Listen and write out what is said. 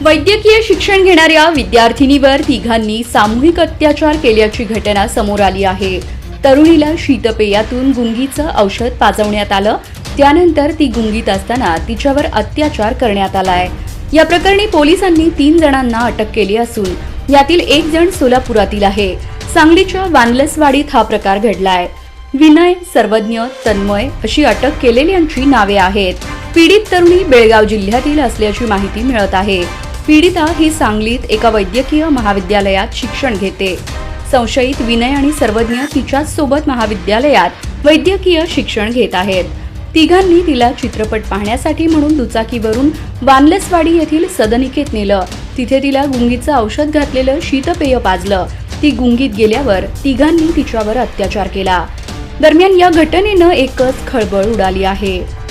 वैद्यकीय शिक्षण घेणाऱ्या विद्यार्थिनीवर तिघांनी सामूहिक अत्याचार केल्याची घटना समोर आली आहे. तरुणीला शीतपेयातून गुंगीचं औषध पाजवण्यात आलं. त्यानंतर ती गुंगीत असताना तिच्यावर अत्याचार करण्यात आलाय. या प्रकरणी पोलिसांनी तीन जणांना अटक केली असून यातील एक जण सोलापुरातील आहे. सांगलीच्या वानलसवाडीत हा प्रकार घडलाय. विनय सर्वज्ञ तन्मय अशी अटक केलेल्यांची नावे आहेत. पीडित तरुणी बेळगाव जिल्ह्यातील असल्याची माहिती मिळत आहे. पीडिता ही सांगलीत एका वैद्यकीय महाविद्यालयात शिक्षण घेते. संशयित विनय आणि सर्वज्ञ तिच्याच सोबत महाविद्यालयात वैद्यकीय शिक्षण घेत आहेत. तिघांनी तिला चित्रपट पाहण्यासाठी म्हणून दुचाकीवरून वानलसवाडी येथील सदनिकेत नेलं. तिथे तिला गुंगीचं औषध घातलेलं शीतपेय पाजलं. ती गुंगीत गेल्यावर तिघांनी तिच्यावर अत्याचार केला. दरम्यान या घटनेनं एकच खळबळ उडाली आहे.